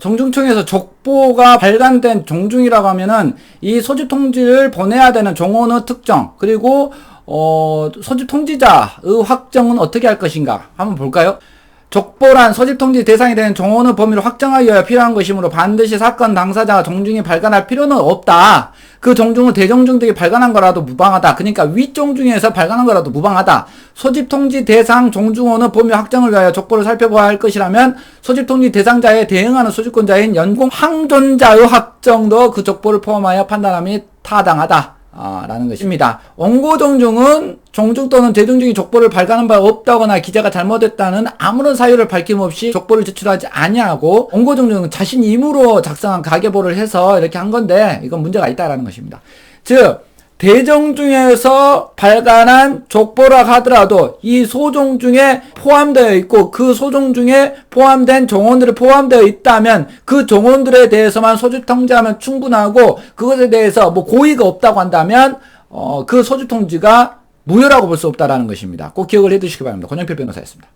정중청에서 족보가 발간된 종중이라고 하면은 이 소집 통지를 보내야 되는 종원의 특정 그리고 어 소집 통지자의 확정은 어떻게 할 것인가 한번 볼까요? 족보란 소집 통지 대상이 되는 종원의 범위를 위하여 필요한 것이므로 반드시 사건 당사자가 종중이 발간할 필요는 없다. 그 종중은 대종중 등이 발간한 거라도 무방하다. 그러니까 윗종중에서 발간한 거라도 무방하다. 소집 통지 대상 종중원의 범위 확정을 위하여 족보를 살펴봐야 할 것이라면 소집 통지 대상자에 대응하는 소집권자인 연공 항존자의 확정도 그 족보를 포함하여 판단함이 타당하다. 아, 라는 것입니다. 원고 종중은 종중 또는 대종중이 족보를 발간한 바 없다거나 기자가 잘못했다는 아무런 사유를 밝힘없이 족보를 제출하지 아니하고 원고 종중은 자신 임으로 작성한 가계보를 해서 이렇게 한 건데 이건 문제가 있다라는 것입니다. 즉 대종중에서 발간한 족보라 하더라도 이 소종 중에 포함되어 있고 그 소종 중에 포함된 종원들이 포함되어 있다면 그 종원들에 대해서만 소집 통지하면 충분하고 그것에 대해서 뭐 고의가 없다고 한다면 어, 그 소집 통지가 무효라고 볼 수 없다라는 것입니다. 꼭 기억을 해 두시기 바랍니다. 권영필 변호사였습니다.